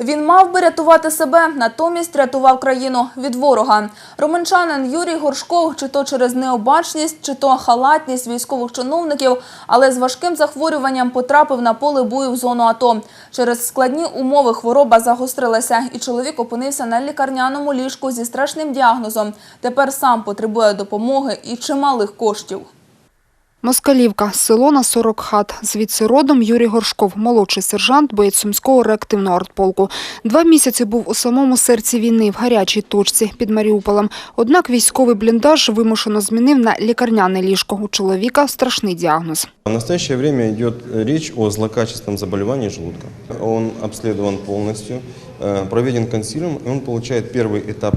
Він мав би рятувати себе, натомість рятував країну від ворога. Романчанин Юрій Горшков, чи то через необачність, чи то халатність військових чиновників, але з важким захворюванням потрапив на поле бою в зону АТО. Через складні умови хвороба загострилася, і чоловік опинився на лікарняному ліжку зі страшним діагнозом. Тепер сам потребує допомоги і чималих коштів. Москалівка, село на 40 хат. Звідси родом Юрій Горшков, молодший сержант, боєць Сумського реактивного артполку. Два місяці був у самому серці війни, в гарячій точці під Маріуполем. Однак військовий бліндаж вимушено змінив на лікарняне ліжко. У чоловіка страшний діагноз. В настоящее время идет речь о злокачественном заболевании желудка. Он обследован полностью, э, проведен консилиум, и он получает первый этап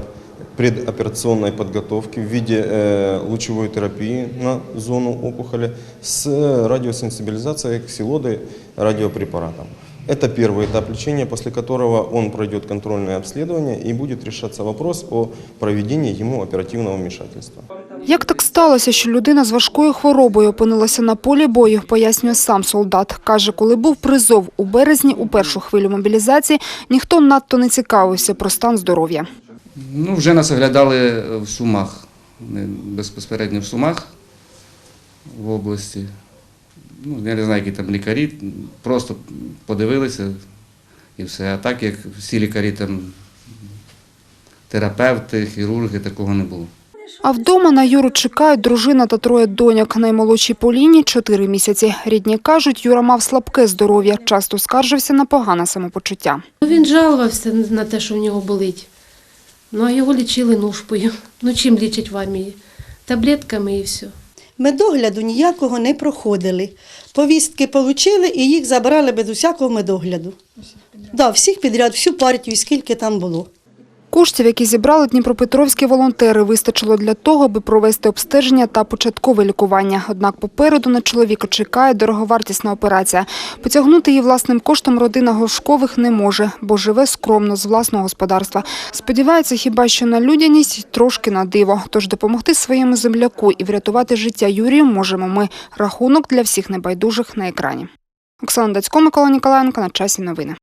предоперационной подготовки в виде э, лучевой терапии на зону опухоли с радиосенсибилизацией, ксилодой, радиопрепаратом. Это первый этап лечения, после которого он пройдет контрольное обследование и будет решаться вопрос о проведении ему оперативного вмешательства. Як так сталося, що людина з важкою хворобою опинилася на полі бою, пояснює сам солдат. Каже, коли був призов у березні у першу хвилю мобілізації, ніхто надто не цікавився про стан здоров'я. Ну, вже нас оглядали в Сумах, не безпосередньо в Сумах в області. Ну, я не знаю, які там лікарі, просто подивилися і все. А так, як всі лікарі, там, терапевти, хірурги, такого не було. А вдома на Юру чекають дружина та троє доньок. Наймолодшій Поліні – чотири місяці. Рідні кажуть, Юра мав слабке здоров'я, часто скаржився на погане самопочуття. Ну, Він жалувався на те, що в нього болить. Ну, а його лічили нушпою. Ну, чим лічать в армії? Таблетками і все. Медогляду ніякого не проходили. Повістки отримали і їх забрали без усякого медогляду. Да, всіх підряд, всю партію, скільки там було. Коштів, які зібрали дніпропетровські волонтери, вистачило для того, аби провести обстеження та початкове лікування. Однак попереду на чоловіка чекає дороговартісна операція. Потягнути її власним коштом родина Горшкових не може, бо живе скромно з власного господарства. Сподівається хіба що на людяність трошки на диво. Тож допомогти своєму земляку і врятувати життя Юрію можемо ми. Рахунок для всіх небайдужих на екрані. Оксана Дацько, Микола Ніколаєнко. На часі новини.